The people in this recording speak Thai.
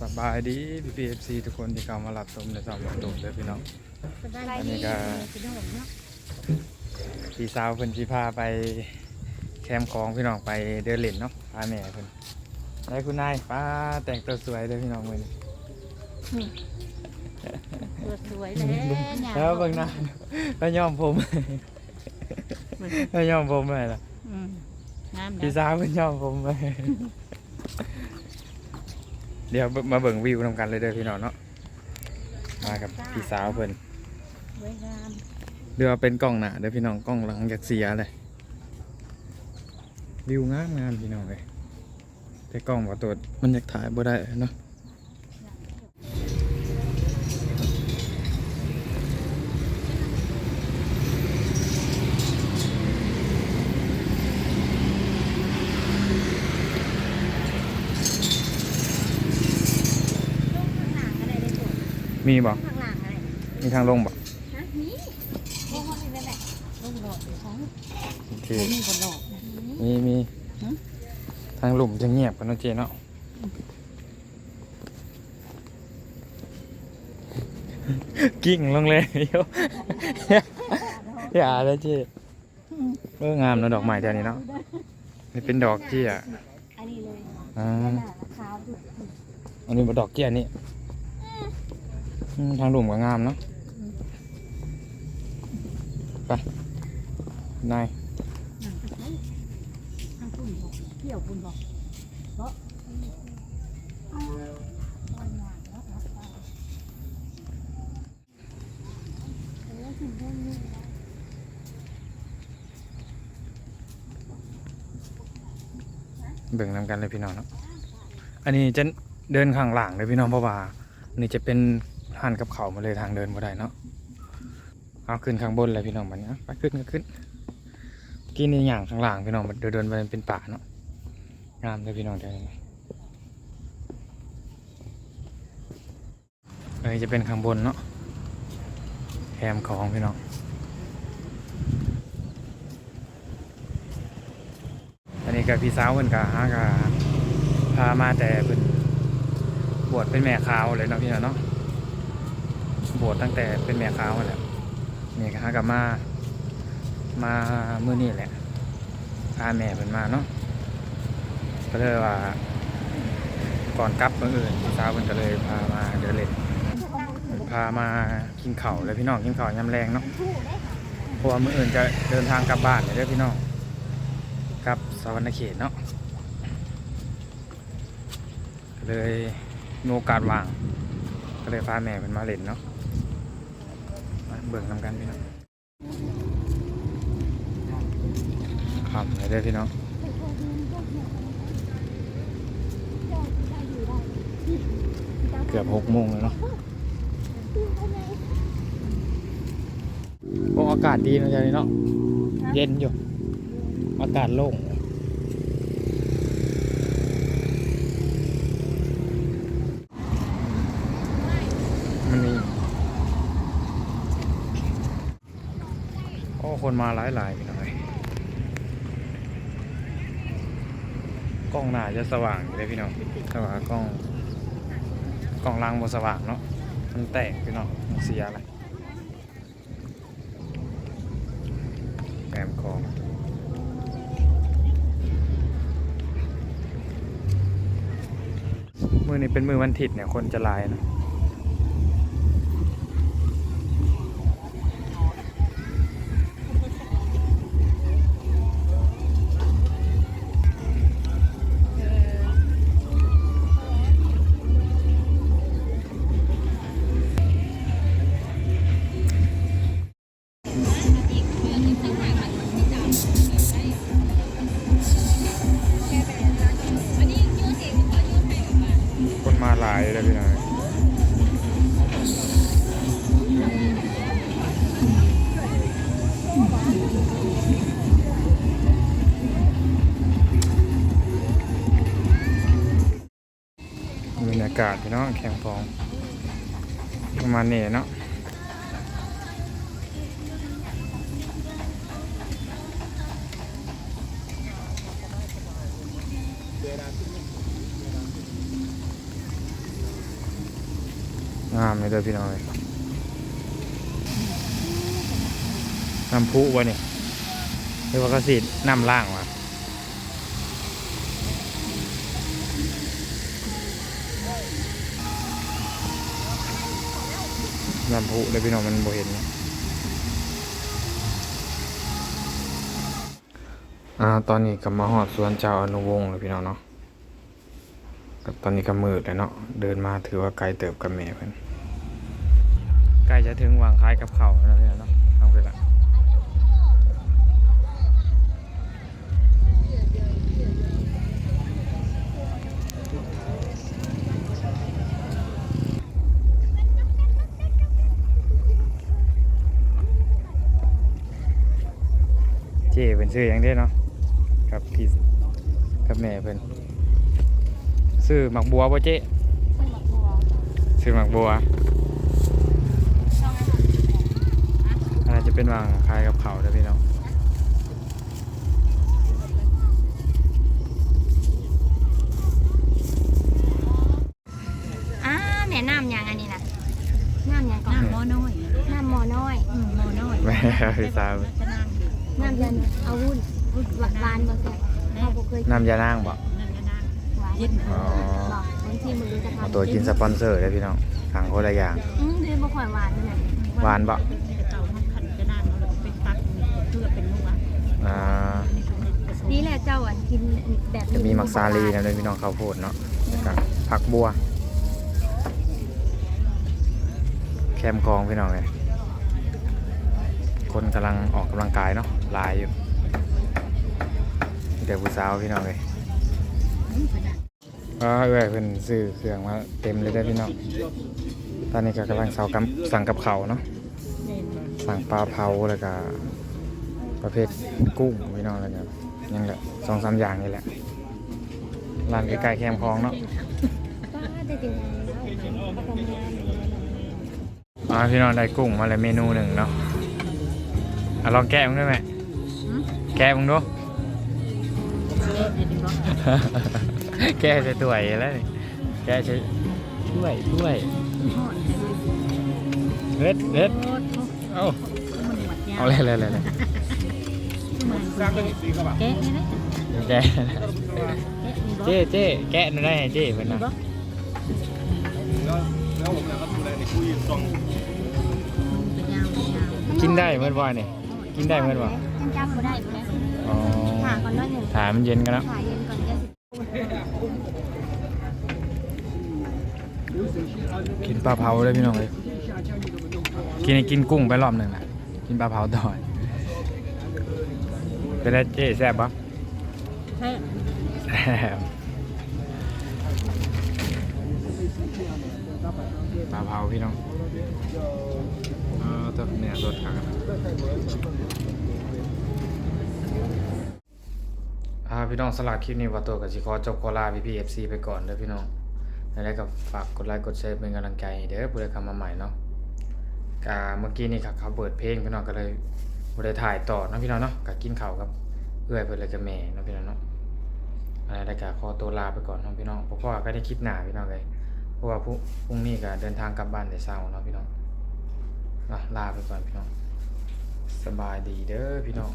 สบายดีพี่พีเอฟซีทุกคนที่เข้ามารับชมในสองประตูเลยพี่น้องอันนี้ก็พี่สาวเพิ่นสิพาไปแคมป์ของพี่น้องไปเดินเล่นเนาะพาแม่เพิ่นได้คุณนายป้าแต่งตัวสวยเลยพี่น้องมื้อนี้ตัวสวยเลยแล้วเบิ่งหน้าแล้วย้อมผมแล้วย้อมผมเลยล่ะอืมงามพี่นะสาวเพิ่นย้อมผมเลย เดี๋ยวมาเบิ่งวิวนำกันเลยเด้อพี่น้องเนาะมากับพี่สาวเพิ่นสวยงามเดี๋ยวเป็นกล้องหน้าเดี๋ยวพี่น้องกล้องหลังอยากเสียเลยวิวงามงามพี่น้องเลยแต่กล้องบ่ตัวมันอยากถ่ายบ่ได้เนาะ มีบ่ข้างหลังอะไรมีทางลงบ่ฮะนี่โอ้โหนี่นั่นแหละลงหลอดไปของโอเคผมมีคนหลอดนะมีมีฮะทางหลุมจะเงียบกันเนาะเจเนาะกิ้งลงเลยโยอย่าเลยเจเอองามเนาะดอกไม้แถวนี้เนาะนี่เป็นดอกเจี้ยอันนี้เลยอ่าขาวดูอันนี้บ่ดอกเจี้ยนี่อืม ทางหลุมก็งามเนาะไปนายทางปุ่นบอกเที่ยวปุ่นบอกเพราะเบิ่งนำกันเลยพี่น้องเนาะอันนี้จะเดินข้างหลังเลยพี่น้องเพราะว่าอันนี่จะเป็น หันกับเขามาเลยทางเดินบ่ได้เนาะเอาขึ้นข้างบนเลยพี่น้องมันเนี้ไปขึ้นก็ขึ้นกินในอย่างข้างหลังพี่น้องมันเดินเดินไปเป็นป่าเนาะงามเลยพี่น้องเดี๋ยวนี้อันนี้จะเป็นข้างบนเนาะแคมของพี่น้องอันนี้กับพี่สาวเพิ่นกะฮะกะพามาแต่เพิ่นบวชเป็นแม่ขาวเลยเนาะพี่น้องเนาะ บวชตั้งแต่เป็นแม่ขาวมาแหล้วนี่ก็ฮะกับมา มามือนี้แหละพาแม่เพิ่นมาเนาะก็เลยว่า ก่อนกลับมื้ออื่นพี่สาวเพิ่นก็เลยพามาเดินเล่นพามากินเข้าเลยพี่น้องกินเข้ายำแรงเนาะเพราะว่ามืออื่นจะเดินทางกลับบ้านเลยด้อพี่น้องกลับสวรรณเขตเนาะก็เลยมีโอกาสว่าง ก็เลยพาแม่เป็นมาเล่นเนาะ เบิ่งนำกันพี่น้องครับเลยเด้อพี่น้องเกือบหกโมงแล้วเนาะโอ้อากาศดีนะจ๊ะนี่เนาะเย็นอยู่ อากาศโล่งมันมี โอ้คนมาหลายหลายๆหน่อยกล้องหน้าจะสว่างอยู่เลยพี่น้องแต่ว่ากล้องกล้องล่างบนสว่างเนาะมันแตกพี่น้องเสียอะไรแหมคองมือนี้เป็นมือวันถิดเนี่ยคนจะลายนะ มาหลยเลยพี่น้องบรรยากาศพี่น้องแข่งฟองประมาณนี้เนาะ งามเลยเด้อพี่น้องเลยน้ำพุวะนี่เรียกว่ากระสีน้ำล่างวะน้ำพุเลยพี่น้องมันบ่เห็นเนี่ยอ่าตอนนี้ก็มาหอดสวนเจ้าอนุวงศ์เลยพี่น้องเนาะก็ตอนนี้ก็มืดแล้วเนาะเดินมาถือว่าไกลเติบกับแม่เพิ่อน ใกล้จะถึงวางคายกับเขาแล้วเนี่ยเนาะเอาไปละเจเป็นซื้ออย่างเด้เนาะกับพี่กับแม่เพิ่นซื้อหมักบัวป่ะเจ้ซึ่งแบบตัวซื้อหมักบัว ช่องอาหาร อันนั้นจะเป็นวางคายกับเขาวเด้อพี่น้องอ่าแนะนำยังอันนี้นะน้ำยังก่อนน้ำหม้อน้อยน้ำหมอน้อยอืมหม้อน้อยแม่พี่สาวจะนั่งอยู่น้ำยันเอาวุ้นหวานหวานบ่แซ่บเราบ่เคยกินน้ำยานางบ่นั่นก็นั่งหวานเย็นอ๋อบอกบางทีมึงรู้จะทำเอาตัวกินสปอนเซอร์เลยพี่น้องสั่งคนละอย่างอืมเดือนบ่ค่อยหวานเท่าไหร่หวานบ่ อ่านี่แหละเจ้าอันกินแบบจะมีมักซาลีนะเลยพี่น้องข้าวโพดเนาะแล้วก็ผักบัว แคมคลองพี่น้องเลยคนกำลังออกกำลังกายเนาะหลายอยู่มีแต่ผู้สาวพี่น้องเลยก็เอ้ยเพิ่นซื้อเครื่องมาเต็มเลยได้อพี่น้องตอนนี้ก็กำลังเสากำสั่งกับเขาวเนาะสั่งปลาเผาแล้วก็ ประเภทกุ้งพี่น้องอะไรเงี้ยยังแหละสองสามอย่างนี่แหละร้านใกล้ๆแคมคลองเนาะป้าจะกินแล้วก็ทำงานอยู่แล้วอ่าพี่น้องได้กุ้งมาเลยเมนูหนึ่งเนาะอะลองแกะมึงด้วยไหมแกะมึงดูแกะใส่ถ้วยแล้วนี่แกะใส่ถ้วยถ้วยเล็ดเล็ดเอาเอาเลยเลยเลยเลย แกะนี่นะแกะแกะนี่บ่เจ๊เจ๊แกะหนูได้ให้เจ๊เพิ่นนะบ่กินได้เมื่อวานนี่ กินได้เมื่อวานจำบ่ได้บ่ได้อ๋อถ่าก่อนน้อยหนึ่งถามมันเย็นกันแล้ว ถ่าเย็นก่อนจะสิกินปลาเผาเลยพี่น้องเลยกินกินกุ้งไปรอบหนึ่งนะกินปลาเผาต่อย เป็นไงเจ๊แซ่บปะแค่แซ่บปลาเผาพี่น้องเออตัวเนี่ยรสขากันอ่าพี่น้องสลักคลิปนี้ว่าตัวกับชิคอจบโคลาพี่พีเอฟซีไปก่อนเด้อพี่น้องแล้วก็ฝากกดไลค์กดแชร์เป็นกำลังใจให้เด้อผู้ใดเข้ามาใหม่เนาะกาเมื่อกี้นี่ครับเขาเปิดเพลงพี่น้องก็เลย บ่ได้ถ่ายต่อนะพี่น้องเนาะก็กินข้าวครับเอื้อยเพิ่นเลยกับแม่นะพี่น้องเนาะอะไรได้ก็ขอตัวลาไปก่อนเนาะพี่น้องเพราะว่าก็ได้คลิปหน้าพี่น้องเลยเพราะว่าพรุ่งพรุ่งนี้ก็เดินทางกลับบ้านแต่เช้าเนาะพี่น้องลาไปก่อนพี่น้องสบายดีเด้อพี่น้อง